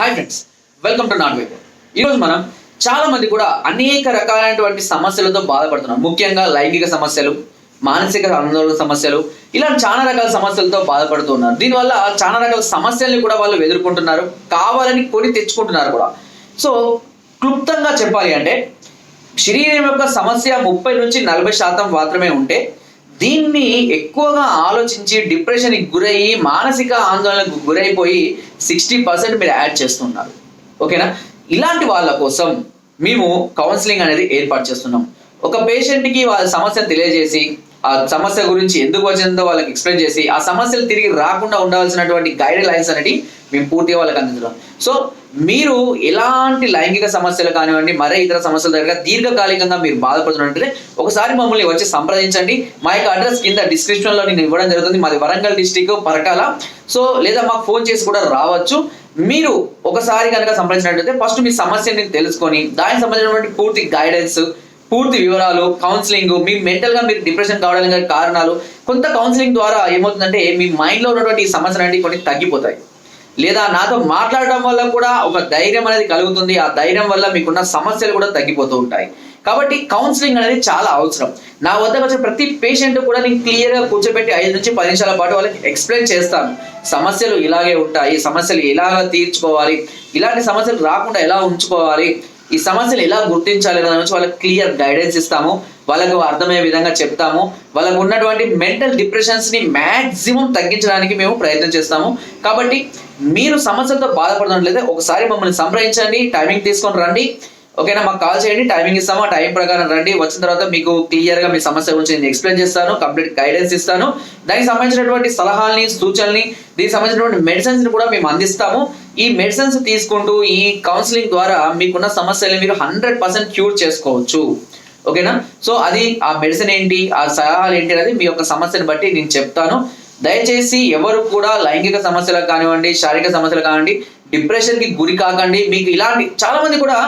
Hi friends welcome to not wave ఈరోజు మనం చాలా మంది కూడా అనేక రకాలైనటువంటి సమస్యలతో బాధపడుతున్నారు ముఖ్యంగా లైంగిక సమస్యలు మానసిక ఆందోళన సమస్యలు ఇలా చాలా రకాల సమస్యలతో బాధపడుతున్నారు దీనివల్ల చాలా రకాల సమస్యల్ని కూడా వాళ్ళు ఎదుర్కొంటున్నారు. కావాలని కొని తెచ్చుకుంటున్నారు కూడా. సో క్లుప్తంగా చెప్పాలి అంటే శరీరం యొక్క సమస్య ముప్పై నుంచి నలభై శాతం మాత్రమే ఉంటే దీన్ని ఎక్కువగా ఆలోచించి డిప్రెషన్కి గురయ్యి మానసిక ఆందోళనకు గురైపోయి సిక్స్టీ పర్సెంట్ మీరు యాడ్ చేస్తున్నారు. ఓకేనా? ఇలాంటి వాళ్ళ కోసం మేము కౌన్సిలింగ్ అనేది ఏర్పాటు చేస్తున్నాం. ఒక పేషెంట్కి వాళ్ళ సమస్యను తెలియజేసి ఆ సమస్య గురించి ఎందుకు వచ్చిందో వాళ్ళకి ఎక్స్ప్లెయిన్ చేసి ఆ సమస్యలు తిరిగి రాకుండా ఉండవలసినటువంటి గైడ్ లైన్స్ అనేది మేము పూర్తిగా వాళ్ళకి అందించడం. సో మీరు ఎలాంటి లైంగిక సమస్యలు కానివ్వండి మరే ఇతర సమస్యల దగ్గర దీర్ఘకాలికంగా మీరు బాధపడుతున్నట్లయితే ఒకసారి మమ్మల్ని వచ్చి సంప్రదించండి. మా యొక్క అడ్రస్ కింద డిస్క్రిప్షన్లో నేను ఇవ్వడం జరుగుతుంది. మాది వరంగల్ డిస్టిక్ పరకాల. సో లేదా మాకు ఫోన్ చేసి కూడా రావచ్చు. మీరు ఒకసారి కనుక సంప్రదించినట్లయితే ఫస్ట్ మీ సమస్యని తెలుసుకొని దానికి సంబంధించినటువంటి పూర్తి గైడెన్స్ పూర్తి వివరాలు కౌన్సిలింగ్ మీ మెంటల్గా మీరు డిప్రెషన్ కావడానికి కారణాలు కొంత కౌన్సిలింగ్ ద్వారా ఏమవుతుందంటే మీ మైండ్లో ఉన్నటువంటి సమస్యలు అనేవి కొన్ని తగ్గిపోతాయి. లేదా నాతో మాట్లాడడం వల్ల కూడా ఒక ధైర్యం అనేది కలుగుతుంది. ఆ ధైర్యం వల్ల మీకున్న సమస్యలు కూడా తగ్గిపోతూ ఉంటాయి. కాబట్టి కౌన్సిలింగ్ అనేది చాలా అవసరం. నా వద్దకు వచ్చిన ప్రతి పేషెంట్ కూడా నేను క్లియర్గా కూర్చోబెట్టి ఐదు నుంచి పది నిమిషాల పాటు వాళ్ళకి ఎక్స్ప్లెయిన్ చేస్తాను. సమస్యలు ఇలాగే ఉంటాయి. సమస్యలు ఇలాగ తీర్చుకోవాలి? ఇలాంటి సమస్యలు రాకుండా ఎలా ఉంచుకోవాలి? ఈ సమస్యలు ఎలా గుర్తించాలి అనే దాని వాళ్ళకి క్లియర్ గైడెన్స్ ఇస్తాము. వాళ్ళకు అర్థమయ్యే విధంగా చెప్తాము. వాళ్ళకు ఉన్నటువంటి మెంటల్ డిప్రెషన్స్ని మాక్సిమం తగ్గించడానికి మేము ప్రయత్నం చేస్తాము. కాబట్టి మీరు సమస్యలతో బాధపడుతున్నట్లయితే ఒకసారి మమ్మల్ని సంప్రదించండి టైమింగ్ తీసుకొని రండి. ఓకేనా మాకు కాల్ చేయండి టైమింగ్ ఇస్తాము ఆ టైం ప్రకారం రండి. వచ్చిన తర్వాత మీకు క్లియర్గా మీ సమస్య గురించి నేను ఎక్స్ప్లెయిన్ చేస్తాను కంప్లీట్ గైడెన్స్ ఇస్తాను. దానికి సంబంధించినటువంటి సలహాలని సూచనల్ని దీనికి సంబంధించినటువంటి మెడిసిన్స్ని కూడా మేము అందిస్తాము. ఈ మెడిసిన్స్ తీసుకుంటూ ఈ కౌన్సిలింగ్ ద్వారా మీకున్న సమస్యలు మీరు హండ్రెడ్ పర్సెంట్ క్యూర్ చేసుకోవచ్చు. ఓకేనా? సో అది ఆ మెడిసిన్ ఏంటి ఆ సలహాలు ఏంటి అనేది మీ యొక్క సమస్యను బట్టి నేను చెప్తాను. దయచేసి ఎవరు కూడా లైంగిక సమస్యలకు కానివ్వండి శారీరక సమస్యలు కానివ్వండి డిప్రెషన్కి గురి కాకండి. మీకు ఇలాంటి చాలా మంది కూడా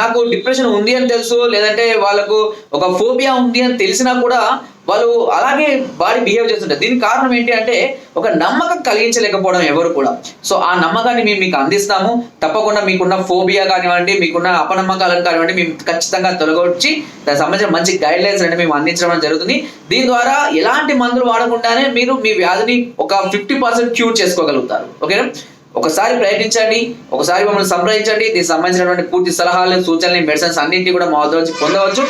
నాకు డిప్రెషన్ ఉంది అని తెలుసు లేదంటే వాళ్ళకు ఒక ఫోబియా ఉంది అని తెలిసినా కూడా వాళ్ళు అలాగే బాడీ బిహేవ్ చేస్తుంటారు. దీనికి కారణం ఏంటి అంటే ఒక నమ్మకం కలిగించలేకపోవడం ఎవరు కూడా. సో ఆ నమ్మకాన్ని మేము మీకు అందిస్తాము. తప్పకుండా మీకున్న ఫోబియా కానివ్వండి మీకున్న అపనమ్మకాలను కానివ్వండి మేము ఖచ్చితంగా తొలగొచ్చి దానికి సంబంధించిన మంచి గైడ్ లైన్స్ అంటే మేము అందించడం జరుగుతుంది. దీని ద్వారా ఎలాంటి మందులు వాడకుండానే మీరు మీ వ్యాధిని ఒక ఫిఫ్టీ పర్సెంట్ క్యూర్ చేసుకోగలుగుతారు. ఓకేనా? ఒకసారి ప్రయత్నించండి. ఒకసారి మమ్మల్ని సంప్రదించండి. దీనికి సంబంధించినటువంటి పూర్తి సలహాలు సూచనలు మెడిసిన్స్ అన్నింటినీ కూడా మా వద్ద పొందవచ్చు.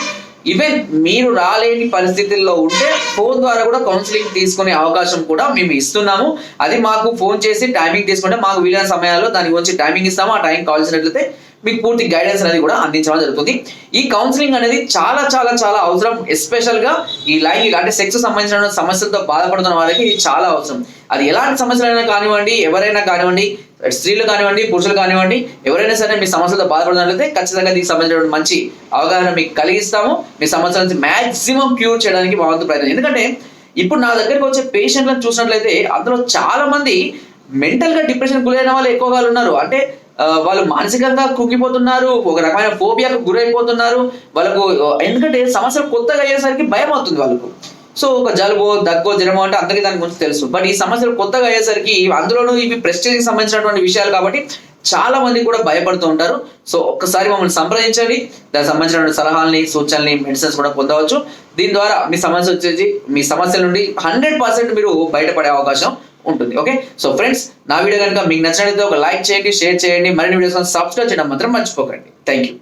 ఈవెన్ మీరు రాలేని పరిస్థితుల్లో ఉంటే ఫోన్ ద్వారా కూడా కౌన్సిలింగ్ తీసుకునే అవకాశం కూడా మేము ఇస్తున్నాము. అది మాకు ఫోన్ చేసి టైమింగ్ తీసుకుంటే మాకు వీలైన సమయాల్లో దాని గురించి టైమింగ్ ఇస్తాము. ఆ టైం కావాల్సినట్లయితే మీకు పూర్తి గైడెన్స్ అనేది కూడా అందించడం జరుగుతుంది. ఈ కౌన్సిలింగ్ అనేది చాలా చాలా చాలా అవసరం ఎస్పెషల్గా ఈ లైంగిక అంటే సెక్స్ సంబంధించిన సమస్యలతో బాధపడుతున్న వారికి ఇది చాలా అవసరం. అది ఎలాంటి సమస్యలైనా కానివ్వండి ఎవరైనా కానివ్వండి స్త్రీలు కానివ్వండి పురుషులు కానివ్వండి ఎవరైనా సరే మీ సమస్యలతో బాధపడుతున్నట్లయితే ఖచ్చితంగా దీనికి సంబంధించిన మంచి అవగాహన మీకు కలిగిస్తాము. మీ సమస్యల నుంచి మాక్సిమం క్యూర్ చేయడానికి మా వంతు ప్రయత్నం. ఎందుకంటే ఇప్పుడు నా దగ్గరికి వచ్చే పేషెంట్లను చూసినట్లయితే అందులో చాలా మంది మెంటల్గా డిప్రెషన్ గురైన వాళ్ళు ఎక్కువగా ఉన్నారు. అంటే వాళ్ళు మానసికంగా కుంగిపోతున్నారు ఒక రకమైన ఫోబియాకు గురైపోతున్నారు వాళ్ళకు ఎందుకంటే సమస్యలు కొత్తగా అయ్యేసరికి భయం అవుతుంది వాళ్ళకు. సో ఒక జలుబు దగ్గు జ్వరము అంటే అందరికీ దాని గురించి తెలుసు. బట్ ఈ సమస్యలు కొత్తగా అయ్యేసరికి అందులోనూ ఇవి ప్రెస్టేజ్కి సంబంధించినటువంటి విషయాలు కాబట్టి చాలా మంది కూడా భయపడుతూ ఉంటారు. సో ఒక్కసారి మమ్మల్ని సంప్రదించండి. దానికి సంబంధించినటువంటి సలహాలని సూచనల్ని మెడిసిన్స్ కూడా పొందవచ్చు. దీని ద్వారా మీ సమస్య వచ్చేసి మీ సమస్య నుండి హండ్రెడ్ పర్సెంట్ మీరు బయటపడే అవకాశం ఉంటుంది ఓకే సో ఫ్రెండ్స్ నా వీడియో కనుక మీకు నచ్చినట్లయితే ఒక లైక్ చేయండి షేర్ చేయండి మరిన్ని వీడియోస్ సబ్స్క్రైబ్ చేయడం మాత్రం మర్చిపోకండి. Thank you